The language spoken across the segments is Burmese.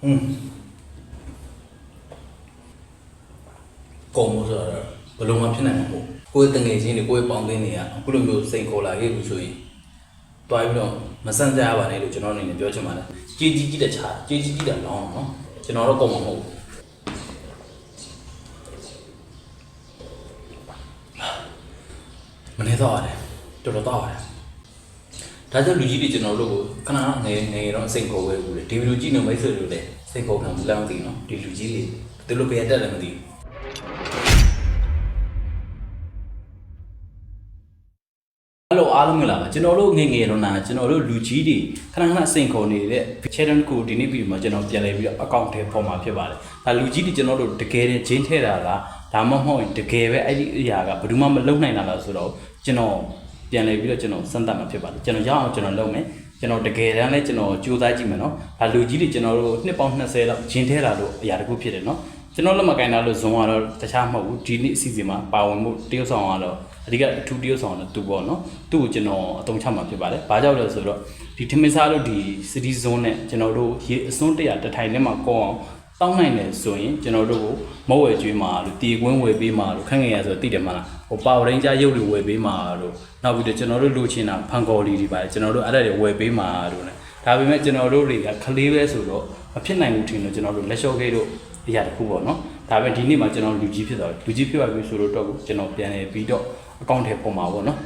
ဟွန်းကောင်းလို့ဆိုတော့ဘယ်လိုမှဖြစ်နိုင်မှာမဟုတ်ဘူးကိုယ့်တငယ်ချင်းတွေကိုယ့်ပေါင်းသင်းတွေကအခုလိုမျိုးစိန်ခေါ်လာခဲ့လို့ဆိုရင်တွားပြီးတော့မဆန့်ကြရပါနဲ့လို့ကျွန်တော်အနေနဲ့ပြောချင်ပါတယ်ကြီးကြီးကြီးတဲ့ချာကြီးကြီးကြီးတဲ့လောင်းအောင်နော်ကျွန်တော်တော့ကောင်းမှာမဟုတ်ဘူးမနေတော့ရတယ်တော်တော်တော့ရတယ် ဒါကြောင့်လူကြီးတွေကျွန်တော်တို့ကိုခဏငယ်ငယ်တော့စိတ်ခေါ်ဝဲဘူးလေဒီဗီဒီယိုကြည့်နေမိတ်ဆွေတို့လည်းစိတ်ခေါ်ခံမလမ်းမသိဘူးနော်ဒီလူကြီးတွေသူတို့ဘယ်တက်လည်းမသိဘူးဟယ်လိုအားလုံးမင်္ဂလာပါကျွန်တော်တို့ငယ်ငယ်တော့နာကျွန်တော်တို့လူကြီးတွေခဏခဏစိန်ခေါ်နေတဲ့ channel ကိုဒီနေ့ပြီးမှကျွန်တော်ပြန်လဲပြီးတော့ account ထဲပေါ်မှာဖြစ်ပါတယ်ဒါလူကြီးတွေကျွန်တော်တို့တကယ်တည်းဂျင်းထဲတာလားဒါမှမဟုတ်ရင်တကယ်ပဲအဲ့ဒီအရာကဘယ်သူမှမလုံနိုင်တာလားဆိုတော့ကျွန်တော် ပြန်လဲပြီးတော့ကျွန်တော်စမ်းသပ်မှာဖြစ်ပါတယ်ကျွန်တော်ရအောင်ကျွန်တော်လုပ်မယ်ကျွန်တော်တကယ်တမ်းလဲကျွန်တော်ကြိုးစားကြည့်မယ်နော်ဒါလူကြီးတွေကျွန်တော်တို့နှစ်ပေါင်း20လောက်ဂျင်းထဲလာလို့အရာတစ်ခုဖြစ်တယ်နော်ကျွန်တော်လက်မကင်တာလို့ဇုံကတော့တခြားမဟုတ်ဘူးဒီနေ့အစီအစဉ်မှာပါဝင်မှုတရုတ်ဆောင်ကတော့အဓိကအထူးတရုတ်ဆောင်တော့သူပေါ့နော်သူ့ကိုကျွန်တော်အသုံးချမှာဖြစ်ပါတယ်ဘာကြောင့်လဲဆိုတော့ဒီထမင်းစားလို့ဒီ city zone နဲ့ကျွန်တော်တို့ရေအစွန်းတရာတစ်ထိုင်ထဲမှာကောအောင် တောင်းနိုင်တယ်ဆိုရင်ကျွန်တော်တို့ကိုမဟုတ်ဝယ်ကျွေးမှာလို့တီကွင်းဝယ်ပေးမှာလို့ခန့်ငယ်ရဆိုသိတယ်မလားဟိုပါဝရင်းကြရုပ်တွေဝယ်ပေးမှာလို့နောက်ပြီးတော့ကျွန်တော်တို့လိုချင်တာဖန်ကော်လီတွေပါတယ်ကျွန်တော်တို့အဲ့ဒါတွေဝယ်ပေးမှာလို့ ਨੇ ဒါပေမဲ့ကျွန်တော်တို့တွေကခလေးပဲဆိုတော့မဖြစ်နိုင်ဘူးထင်လို့ကျွန်တော်တို့လက်လျှော့ခဲ့တို့အရာတစ်ခုပေါ့နော်ဒါပေမဲ့ဒီနေ့မှာကျွန်တော်လူကြီးဖြစ်သွားလူကြီးဖြစ်သွားပြီဆိုတော့တော့ကျွန်တော်ပြန်လဲပြီးတော့အကောင့်ထဲပုံမှာပေါ့နော်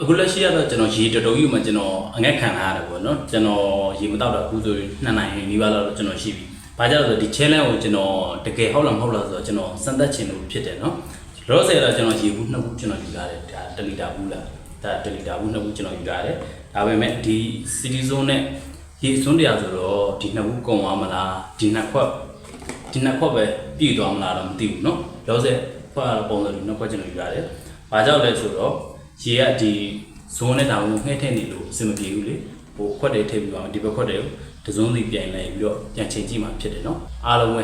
အခုလက်ရှိကတော့ကျွန်တော်ရေတော်တော်ကြီးမှကျွန်တော်အငက်ခံထားရတယ်ပေါ့နော်ကျွန်တော်ရေမတောက်တော့အခုဆိုရင်နှစ်နိုင်နီးပါးလောက်ကျွန်တော်ရှိပြီ။ ဘာကြောင့်လဲဆိုတော့ဒီ challenge ကိုကျွန်တော်တကယ်ဟုတ်လားမဟုတ်လားဆိုတော့ကျွန်တော်စမ်းသပ်ချင်လို့ဖြစ်တယ်နော်။ရောဆယ်တော့ကျွန်တော်ရေဘူးနှစ်ဘူးကျွန်တော်ယူလာတယ်ဒါ1လီတာဘူးလား။ဒါ1လီတာဘူးနှစ်ဘူးကျွန်တော်ယူလာတယ်။ဒါပေမဲ့ဒီ city zone နဲ့ရေစွန်းတရားဆိုတော့ဒီနှစ်ဘူးကုန်သွားမလားဒီနှစ်ခွက်ဒီနှစ်ခွက်ပဲပြည့်သွားမလားတော့မသိဘူးနော်။ရောဆယ်ခွက်ကတော့ပုံစံဒီနှစ်ခွက်ကျွန်တော်ယူလာတယ်။ဘာကြောင့်လဲဆိုတော့ရေကဒီ zone နဲ့တောင်ငှဲ့ထည့်နေလို့အဆင်မပြေဘူးလေ။ဟိုခွက်တွေထည့်ပြီးတော့ဒီဘက်ခွက်တွေကို တစုံစီပြန်လိုက်ပြီးတော့ပြန်ချိန်ကြည့်မှဖြစ်တယ်နော်အားလုံးပဲ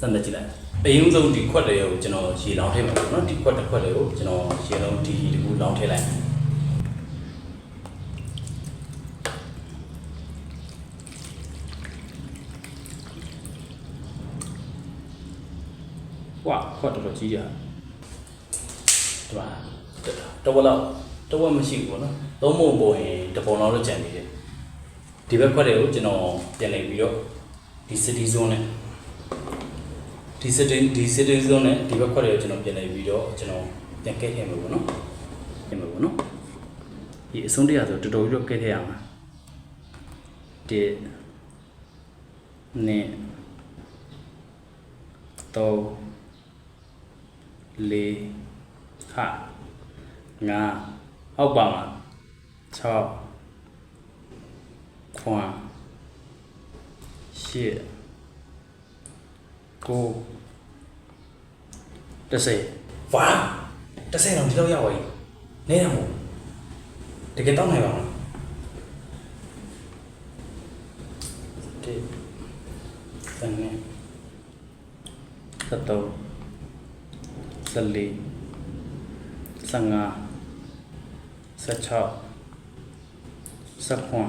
စမ်းသပ်ကြည့်လိုက်အရင်ဆုံးဒီခွက်တွေကိုကျွန်တော်ရေလောင်းထည့်မှာပေါ့နော်ဒီခွက်တစ်ခွက်တွေကိုကျွန်တော်ရေလုံးဒီဒီကူလောင်းထည့်လိုက်ဝါခွက်တော်တော်ကြီးရဒီမှာတော့လောက်တော့မရှိဘူးပေါ့နော်သုံးပုံပုံရင်တပုံလောက်တော့ကြံနေတယ် ဒီဘက်ခွက်တွေကိုကျွန်တော်ပြန်လိုက်ပြီးတော့ဒီ city zone နဲ့ဒီ city ဒီ city zone နဲ့ဒီဘက်ခွက်တွေကိုကျွန်တော်ပြန်လိုက်ပြီးတော့ကျွန်တော်ပြန်ကဲထည့်မှာပေါ့နော်ပြန်မှာပေါ့နော်ဒီအဆုံးတရားဆိုတော်တော်ကြီးတော့ကဲထည့်ရမှာဒီနဲ့တော့လေးဟာငါဟုတ်ပါမှာ6 ခွန်ရှစ်ကိုတစ်စိဝါတစ်စိတော့ဒီတော့ရောက်ပြီနေရမို့တကယ်တော့နိုင်ပါမလားဒီစနေသတ်တော့စလီစငါစချောက်စခွန်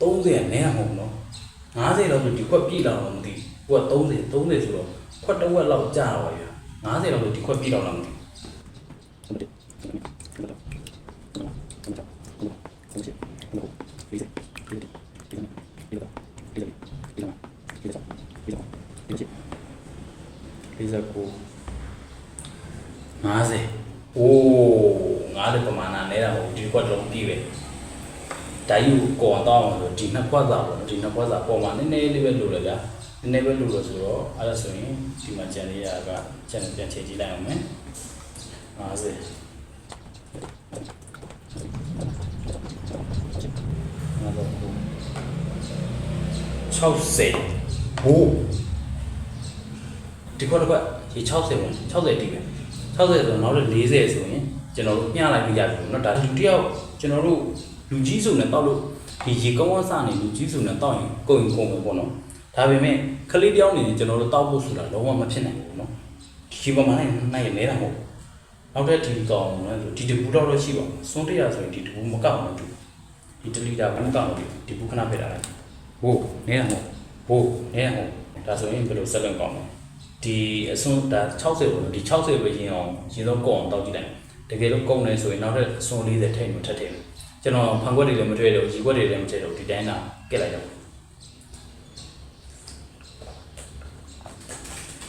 30ကနည်းအောင်နော်50လောက်ဆိုဒီခွက်ပြည့်လာတော့မသိဘူးဟိုက30 30ဆိုတော့ခွက်တစ်ဝက်လောက်ကြာတော့ရ50လောက်ဆိုဒီခွက်ပြည့်တော့လားမသိဘူးလေးစားကို50အိုး50ပမာဏနဲတာမဟုတ်ဘူးဒီခွက်တစ်လုံးပြည့်ပဲ ဓာတ်ယူကိုကောတော့အောင်ဆိုဒီနှစ်ခွက်စာပေါ့နော်ဒီနှစ်ခွက်စာပေါ်မှာနည်းနည်းလေးပဲလိုတယ်ဗျာနည်းနည်းပဲလိုလို့ဆိုတော့အဲ့ဒါဆိုရင်ဒီမှာကျန်လေးရကကျန်ပြန်ချိန်ကြည့်လိုက်အောင်မယ်50ငါတော့ကို6 60ဘိုးဒီခွက်တစ်ခွက်ဒီ60ဝင်60တိပဲ60ဆိုတော့နောက်တော့40ဆိုရင်ကျွန်တော်တို့မျှလိုက်လို့ရပြီเนาะဒါလူတစ်ယောက်ကျွန်တော်တို့ လူကြီးစုံနဲ့တောက်လို့ဒီရေကောင်းကောင်းစနေလူကြီးစုံနဲ့တောက်ရင်ကုန်ရင်ကုန်ပဲပေါ့နော်ဒါပေမဲ့ကလေးတယောက်နေရင်ကျွန်တော်တို့တောက်ဖို့ဆိုတာလုံးဝမဖြစ်နိုင်ဘူးနော်ဒီပမာဏနဲ့နိုင်ရနေတာမဟုတ်နောက်ထပ်ဒီကောင်လည်းဒီတပူတော့တော့ရှိပါဘူးစွန်းတရဆိုရင်ဒီတပူမကောက်ဘူးသူဒီတလီတာမကောက်ဘူးဒီပူခဏပြတာလိုက်ဟိုးနေတာမဟုတ်ဟိုးနေတာမဟုတ်ဒါဆိုရင်ဘယ်လိုဆက်လုပ်ကောင်းလဲဒီအစွန်းဒါ60ပေါ့နော်ဒီ60ပဲရင်အောင်ရင်တော့ကောက်အောင်တောက်ကြည့်လိုက်တကယ်လို့ကုန်တယ်ဆိုရင်နောက်ထပ်အစွန်း40ထည့်မှထပ်ထည့် ကျွန်တော်ဖန်ခွက်တွေလည်းမထွေးတော့ရီခွက်တွေလည်းမထည့်တော့ဒီတိုင်းသာကက်လိုက်တော့ဟွ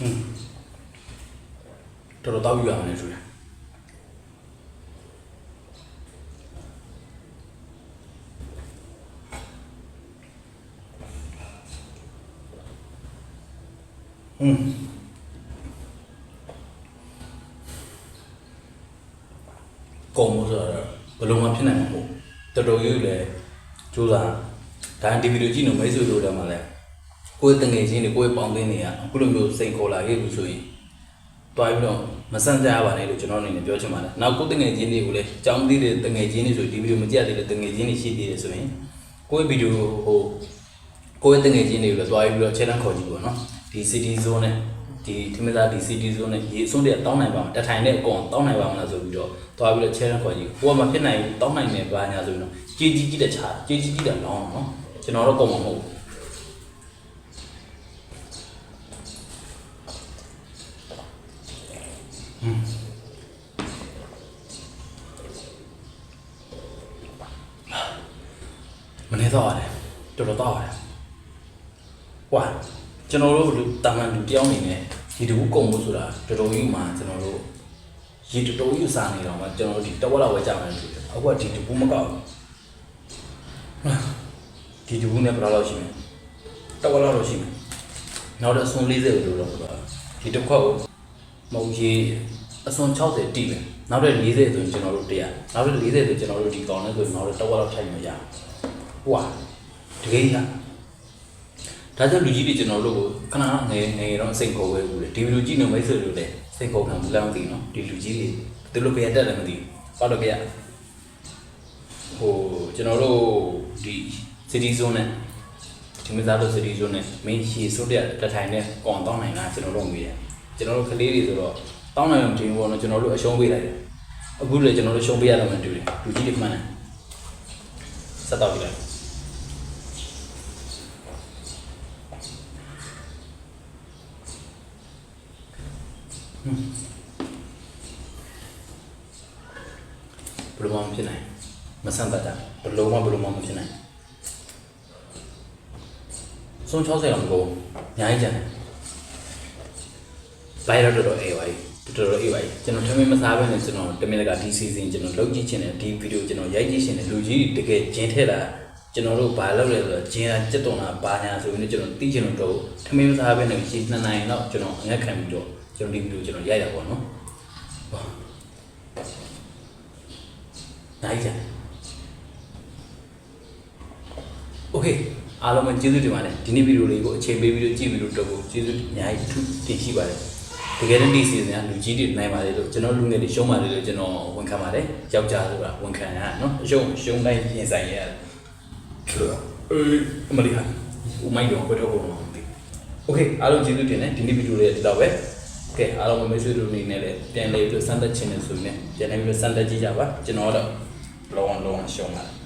န်းတော်တော်တောက်ယူရမယ်ဆိုရင်อืมကုံမို့ဆိုတော့ဘယ်လိုမှဖြစ်နိုင်မှာမဟု တ်တော်တော်ကြီးလည်းစူးစမ်းဒါဒီဗီဒီယိုကြည့်နေမိတ်ဆွေတို့တော့မှလည်းကိုယ်တငယ်ချင်းတွေကိုယ်ပေါင်းသိနေရအခုလိုမျိုးစိန်ခေါ်လာခဲ့ပြီဆိုရင်တွားပြီးတော့မဆန့်ကြပါနဲ့လို့ကျွန်တော်အနေနဲ့ပြောချင်ပါတယ်နောက်ကိုယ်တငယ်ချင်းတွေကိုလည်းကြောင်းသေးတဲ့တငယ်ချင်းတွေဆိုဒီဗီဒီယိုမကြည့်ရသေးတဲ့တငယ်ချင်းတွေရှိသေးတယ်ဆိုရင်ကိုယ့်ဗီဒီယိုဟိုကိုယ့်ရဲ့တငယ်ချင်းတွေကိုလည်းသွားပြီးတော့ challenge ခေါ်ကြည့်ပေါ့နော်ဒီ city zone နဲ့ ဒီထမင်းသားဒီ city zone နဲ့ရေအစွန်းတည်းတောင်းနိုင်ပါမလားတထိုင်နဲ့အကောင်တောင်းနိုင်ပါမလားဆိုပြီးတော့သွားပြီးတော့ challenge ခေါ်ကြည့်ကိုကမဖြစ်နိုင်ဘူးတောင်းနိုင်တယ်ဘာညာဆိုပြီးတော့ကြေးကြီးကြီးတဲ့ချာကြေးကြီးကြီးတဲ့လောင်းနော်ကျွန်တော်တော့ကုန်မှာမဟုတ်ဘူးမနေတော့ရတယ်တော်တော်တော့ရတယ်ဟွာကျွန်တော်တို့လူတာမန်လူတယောက်အနေနဲ့ ဒီတူကုန်မှုဆိုတာတော်တော်ကြီးမှကျွန်တော်တို့ရေတော်တော်ကြီးစားနေတော့မှကျွန်တော်တို့ဒီတဝက်လောက်ပဲကြာမှန်းဖြစ်တယ်အခုကဒီတူမကောက်ဘူးဒီတူနဲ့ဘယ်လောက်ရှိမလဲတဝက်လောက်တော့ရှိမယ်နောက်တော့အစွန်40လို့တော့ပြောဒီတစ်ခွက်ကိုမဟုတ်ရေအစွန်60တိပဲနောက်တော့40ဆိုရင်ကျွန်တော်တို့100နောက်တော့40ဆိုကျွန်တော်တို့ဒီကောင်နဲ့ဆိုရင်နောက်တော့တဝက်လောက်ထိုင်မရဘူးဟွာတကယ်ကြီးလား ဒါကြောင့်လူကြီးတွေကျွန်တော်တို့ကိုခဏငယ်ငယ်တော့စိတ်ခေါ်ဝဲဘူးလေဒီဗီဒီယိုကြည့်နေမိတ်ဆွေတို့လည်းစိတ်ခေါ်ခံဘူးလားမသိဘူးနော်ဒီလူကြီးတွေသူတို့ဘယ်တက်တယ်မသိဘူးဘာလို့ကြရဟိုကျွန်တော်တို့ဒီ city zone နဲ့ဒီမသားတို့ city zone နဲ့ main ရှီဆိုတဲ့တထိုင်နဲ့ကောင်တောင်းနိုင်တာကျွန်တော်တို့မေးတယ်ကျွန်တော်တို့ကလေးတွေဆိုတော့တောင်းနိုင်မှမတင်ဘူးပေါ့နော်ကျွန်တော်တို့အရှုံးပေးလိုက်တယ်အခုလေကျွန်တော်တို့ရှုံးပေးရတော့မှတူတယ်လူကြီးတွေမှန်တယ်ဆက်တော့ပြလိုက် ဘယ်လိုမှမဖြစ်နိုင်မဆန့်တတ်တာဘယ်လိုမှဘယ်လိုမှမဖြစ်နိုင်ဆုံး60အောင်ကိုအများကြီးကျန်တယ်ဘိုင်ရတော့တော့အေးပါကြီးတော်တော်အေးပါကြီးကျွန်တော်ထမင်းမစားဘဲနဲ့ကျွန်တော်တမင်တကာဒီစီဇန်ကျွန်တော်လုပ်ကြည့်ချင်တယ်ဒီဗီဒီယိုကျွန်တော်ရိုက်ကြည့်ချင်တယ်လူကြီးတကယ်ဂျင်းထဲတာကျွန်တော်တို့ဘာလုပ်လဲဆိုတော့ဂျင်းတာစက်တုံတာဘာညာဆိုပြီးတော့ကျွန်တော်သိချင်လို့တော့ထမင်းမစားဘဲနဲ့ရှင်းနှစ်နိုင်တော့ကျွန်တော်အငက်ခံပြီးတော့ ကျွန်တော်ဒီဗီဒီယိုကျွန်တော်ရိုက်တာပေါ့နော်နိုင်ကြโอเคအားလုံးပဲကျေးဇူးတင်ပါတယ်ဒီနေ့ဗီဒီယိုလေးကိုအချိန်ပေးပြီးတော့ကြည့်ပြီးတော့တော့ကျေးဇူးအများကြီးတင်ရှိပါတယ်တကယ်တမ်းဒီစီဇန်ကလူကြီးတွေနိုင်ပါတယ်လို့ကျွန်တော်လူငယ်တွေရှုံးပါတယ်လို့ကျွန်တော်ဝန်ခံပါတယ်ယောက်ျားဆိုတာဝန်ခံရနော်အရှုံးရှုံးတိုင်းပြင်ဆိုင်ရတယ်အေးအမလီဟာဦးမိုက်တော့ဘယ်တော့ဘုံမသိโอเคအားလုံးကျေးဇူးတင်တယ်ဒီနေ့ဗီဒီယိုလေးဒီတော့ပဲ ကဲအားလုံးမိတ်ဆွေတို့အနေနဲ့လည်းပြန်လေးပြီးစမ်းသပ်ခြင်းနဲ့ဆိုရင်ပြန်လေးပြီးစမ်းသပ်ကြည့်ကြပါကျွန်တော်တော့လောအောင်လောအောင်ရှုံးပါတယ်